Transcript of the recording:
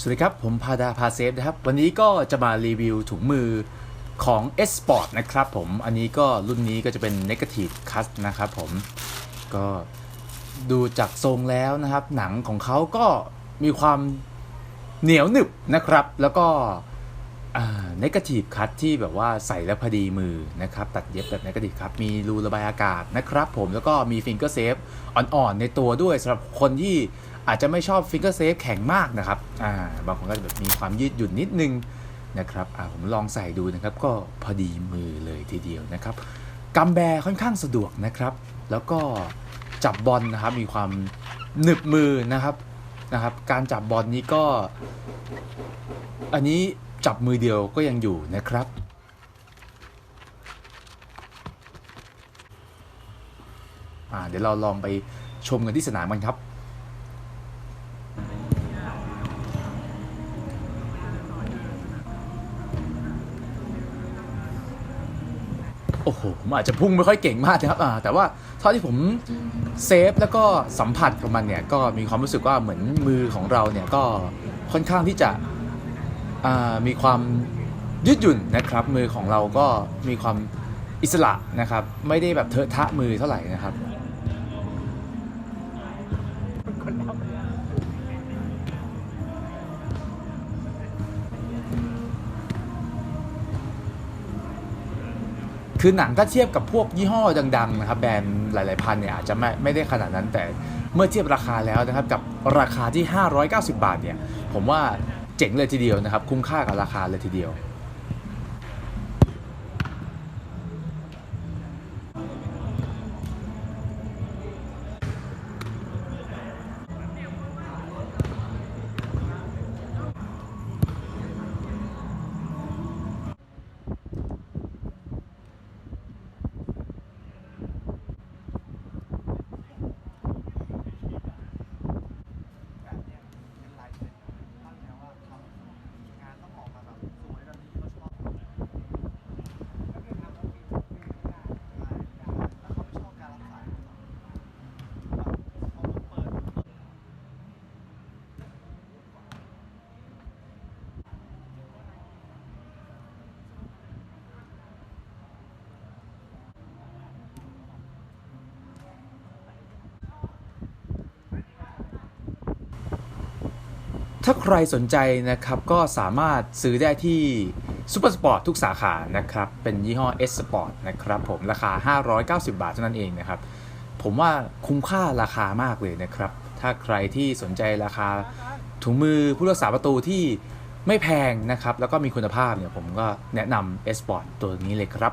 สวัสดีครับ ผมพาดาพาเซฟนะครับ วันนี้ก็จะมารีวิวถุงมือของ S Sport นะครับผม อันนี้ก็รุ่นนี้ก็จะเป็น Negative Cut นะครับผม ก็ดูจากทรงแล้วนะครับ หนังของเขาก็มีความเหนียวหนึบนะครับ แล้วก็อ่า Negative Cut ที่แบบว่าใส่แล้วพอดีมือนะครับ ตัดเย็บแบบ Negative Cut มีรูระบายอากาศนะครับผมแล้วก็มี Finger Safe อ่อนๆในตัวด้วยสำหรับคนที่ อาจจะไม่ชอบ Finger Safe แข็งมากนะครับอ่าบางคนก็จะแบบมีความยืดหยุ่นนิดนึงนะครับอ่าผมลองใส่ดูนะครับ ก็พอดีมือเลยทีเดียวนะครับกำแบค่อนข้างสะดวกนะครับ แล้วก็จับบอลนะครับมีความหนึบมือนะครับนะครับ การจับบอลนี้ก็ อันนี้จับมือเดียวก็ยังอยู่นะครับเดี๋ยวเราลองไปชมกันที่สนามกันครับ โอ้โหผมอาจจะพุ่งไม่ค่อยเก่งมากนะครับแต่ว่าเท่าที่ผมเซฟแล้วก็สัมผัสกับมันเนี่ยก็มีความรู้สึกว่าเหมือนมือของเราเนี่ยก็ค่อนข้างที่จะมีความยืดหยุ่นนะครับ มือของเราก็มีความอิสระนะครับ ไม่ได้แบบเทอะทะมือเท่าไหร่นะครับ คือหนังถ้าเทียบกับพวกยี่ห้อดังๆนะครับแบรนด์หลายๆพันเนี่ยอาจจะไม่ไม่ได้ขนาดนั้นแต่เมื่อเทียบราคาแล้วนะครับกับราคาที่ 590 บาทเนี่ยผมว่าเจ๋งเลยทีเดียวนะครับ คุ้มค่ากับราคาเลยทีเดียว แบบเนี้ยเป็นลายเซ็นตั้งแนวว่าทำงานต้องออกมาแบบสวยแบบนี้เขาชอบแล้วก็ทำแล้วมีมีไม่ได้ได้ได้แล้วเขาไม่ชอบการรับสายแบบเขาเปิด ถ้าใครสนใจนะครับก็สามารถซื้อได้ที่ซูเปอร์สปอร์ตทุกสาขานะครับ เป็นยี่ห้อ S Sport นะครับผมราคา 590 บาทเท่านั้นเองนะครับ ผมว่าคุ้มค่าราคามากเลยนะครับ ถ้าใครที่สนใจราคาถุงมือผู้รักษาประตูที่ไม่แพงนะครับ แล้วก็มีคุณภาพเนี่ยผมก็แนะนำ S Sport ตัวนี้เลยครับ